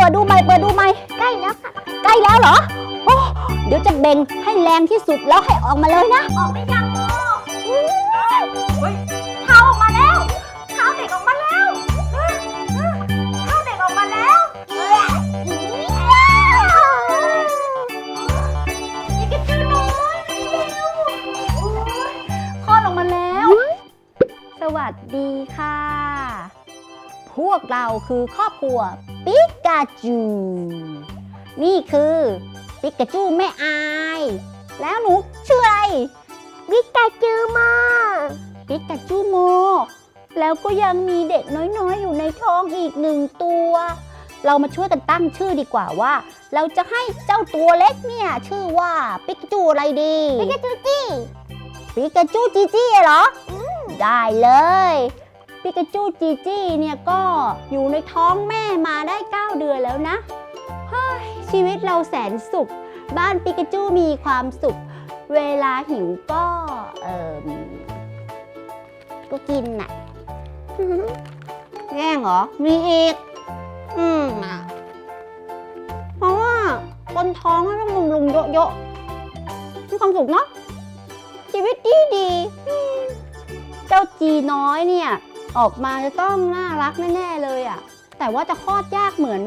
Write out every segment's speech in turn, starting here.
เปิดดูใหม่เปิดดูใหม่ใกล้แล้วค่ะใกล้แล้วเหรอโอ้เดี๋ยวจะเบ่งให้แรงที่สุดแล้วให้ออกมาเลยนะ ออกไม่ยังโมเฮ้ยเท้าออกมาแล้วเท้าเด็กออกมาแล้วเท้าเด็กออกมาแล้วนี่กระจือน้อยเร็วคลอดออกมาแล้ว สวัสดีค่ะ พวกเราคือครอบครัว ปิกาจู นี่คือปิกาจูแม่อาย แล้วหนูชื่ออะไรวิกาจือมาปิกาจูโม แล้วก็ยังมีเด็กน้อยๆ อยู่ในท้องอีกหนึ่งตัว เรามาช่วยกันตั้งชื่อดีกว่าว่า เราจะให้เจ้าตัวเล็กเนี่ย ชื่อว่าปิกาจูอะไรดีวิกาจูจี้ ปิกาจูจีจี้เหรออได้เลย ปิกาจูจีจี้เนี่ยก็อยู่ในท้องแม่มาได้ 9 เดือนแล้วนะ เฮ้ย ชีวิตเราแสนสุข บ้านปิกาจูมีความสุข เวลาหิวก็เอ่อก็กินน่ะแย่งเหรอ มีอีก อืมอะเพราะว่าคนท้องต้องบำรุงเยอะๆมีความสุขเนาะชีวิตดีดีอืมเจ้าจีน้อยเนี่ย ออกมาจะต้องน่ารักแน่ๆเลยอะ่ะ แต่ว่าจะคลอดยากเหมือน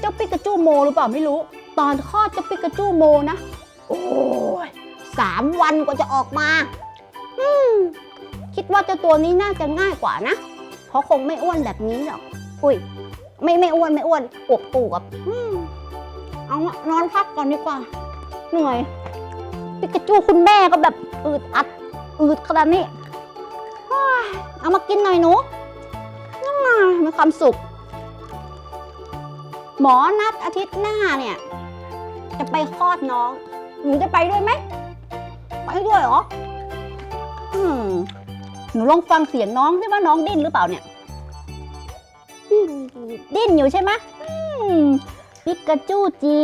เจ้าปิกาจูโมหรือเปล่าไม่รู้ ตอนคลอดเจ้าปิกาจูโมนะ โอ้ยสามวันกว่าจะออกมา อืม คิดว่าเจ้าตัวนี้น่าจะง่ายกว่านะ เพราะคงไม่อ้วนแบบนี้หรอก อุ้ย ไม่ไม่อ้วนไม่อ้วนอวบอวบอืมเอาะนอนพักก่อนดีกว่า เหนื่อย ปิกาจูคุณแม่ก็แบบอืดอัดอืดขนาดนี้ เอามากินหน่อยหนูน่ามีความสุข หมอนัดอาทิตย์หน้าเนี่ย จะไปคลอดน้อง หนูจะไปด้วยไหม ไปด้วยเหรออืมหนูลองฟังเสียงน้องสิว่าน้องดิ้นหรือเปล่าเนี่ย ดิ้นอยู่ใช่ไหมอืมปิกาจูจี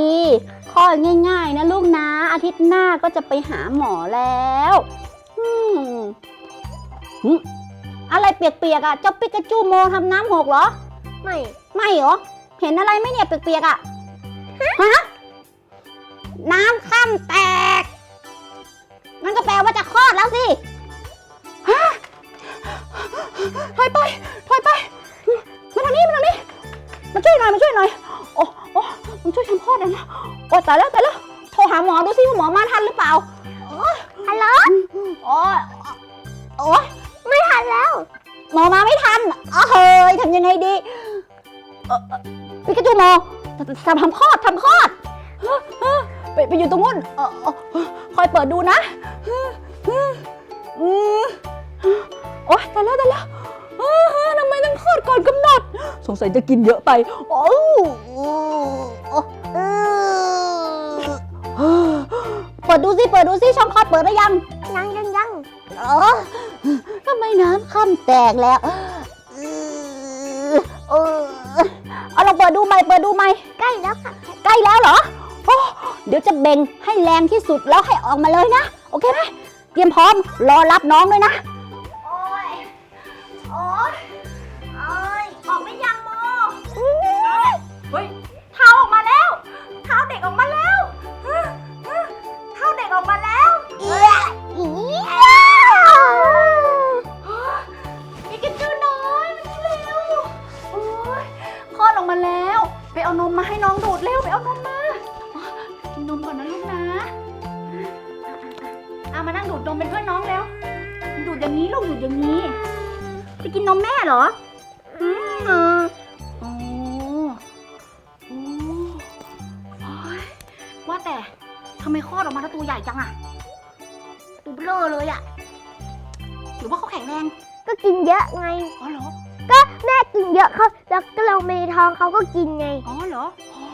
คลอดง่าย ๆ นะลูกนะ อาทิตย์หน้าก็จะไปหาหมอแล้ว อืม อะไรเปียกๆอะเจ้าปิกาจูโมทำน้ำหกเหรอ ไม่ไม่เหรอ เห็นอะไรไหมเนี่ยเปียกๆอะฮะน้ำข้ามแตกนั่นก็แปลว่าจะคลอดแล้วสิฮะถอยไปถอยไปมาทางนี้มาทางนี้มาช่วยหน่อยมาช่วยหน่อยโอ้โอ้มันช่วยทำคลอดหน่อยนะ โอ้ตายแล้วตายแล้วโทรหาหมอดูสิว่าหมอมาทันหรือเปล่าฮัลโหลโอ้ยโอ้ยไม่ทันแล้ว หมอมาไม่ทันอ้าวเฮ้ยทำยังไงดีเอ่อเอ่อปิกาจูหมอทำทำคลอดทำคลอดเฮ้อเฮ้อไปไปอยู่ตรงนู้นเอ่อเอ่อคอยเปิดดูนะเฮ้อเฮ้ออืมโอ๊ยตายแล้วตายแล้วเฮ้ออทำไมต้องคลอดก่อนกำหนด สงสัยจะกินเยอะไปโอ้โอ้เออเปิดดูสิ เปิดดูสิ ช่องคลอดเปิดหรือยัง ยังยังยังเออ ทำไมน้ำข้ามแตกแล้วเออเออเองเราเปิดดูใหม่เปิดดูใหม่ใกล้แล้วค่ะใกล้แล้วเหรอโอ้เดี๋ยวจะเบ่งให้แรงที่สุดแล้วให้ออกมาเลยนะ โอเคไหมเตรียมพร้อมรอรับน้องด้วยนะ ไปเอานมมาให้น้องดูดเร็วไปเอานมมากินนมก่อนนะลูกนะเอามานั่งดูดนมเป็นเพื่อนน้องแล้ว ดูดอย่างนี้ลูกดูดอย่างนี้ จะกินนมแม่เหรออืมอ๋อโอ้โอ้ยว่าแต่ทำไมคลอดออกมาแล้วตัวใหญ่จังอะตัวเบลอเลยอะหรือว่าเขาแข็งแรง ก็กินเยอะไง อ๋อเหรอ แม่กินเยอะเขาแล้วก็เราไม่ท้องเขาก็กินไง อ๋อเหรออ๋อ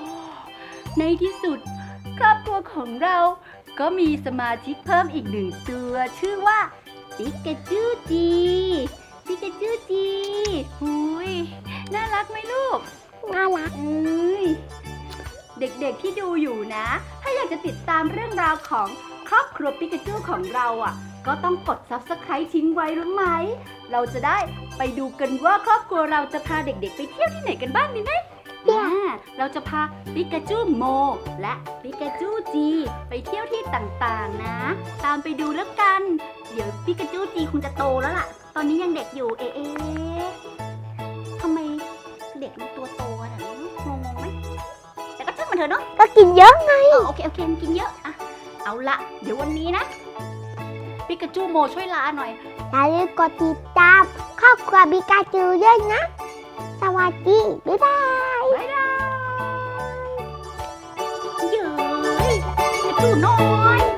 ในที่สุด ครอบครัวของเราก็มีสมาชิกเพิ่มอีกหนึ่งตัว ชื่อว่าปิกาจูจีปิกาจูจีหุยน่ารักไหมลูก น่ารักเอ้ยเด็กๆที่ดูอยู่นะ ถ้าอยากจะติดตามเรื่องราวของครอบครัวปิกาจูของเราอะ ก็ต้องกด subscribe ทิ้งไว้รู้ไหม เราจะได้ไปดูกันว่าครอบครัวเราจะพาเด็กๆ ไปเที่ยวที่ไหนกันบ้างดีไหมเนี่ยอ่าเราจะพาปิกาจูโม และปิกาจูจีไปเที่ยวที่ต่างๆนะ ตามไปดูแล้วกัน เดี๋ยวปิกาจูจีคงจะโตแล้วล่ะ ตอนนี้ยังเด็กอยู่เอะเอะทำไมเด็กมันตัวโตขนาดนี้งงงๆไหมแต่ก็ช่างมันเถอะเนาะก็กินเยอะไงเออโอเคโอเคมันกินเยอะอะเอาละเดี๋ยววันนี้นะปิ กาจูโมช่วยลาหน่อย อย่าลืมกดติดตามครอบครัวบิกาจูด้วยนะ สวัสดี บ๊ายบาย บ๊ายบายเย้ยปิกาจูน้อย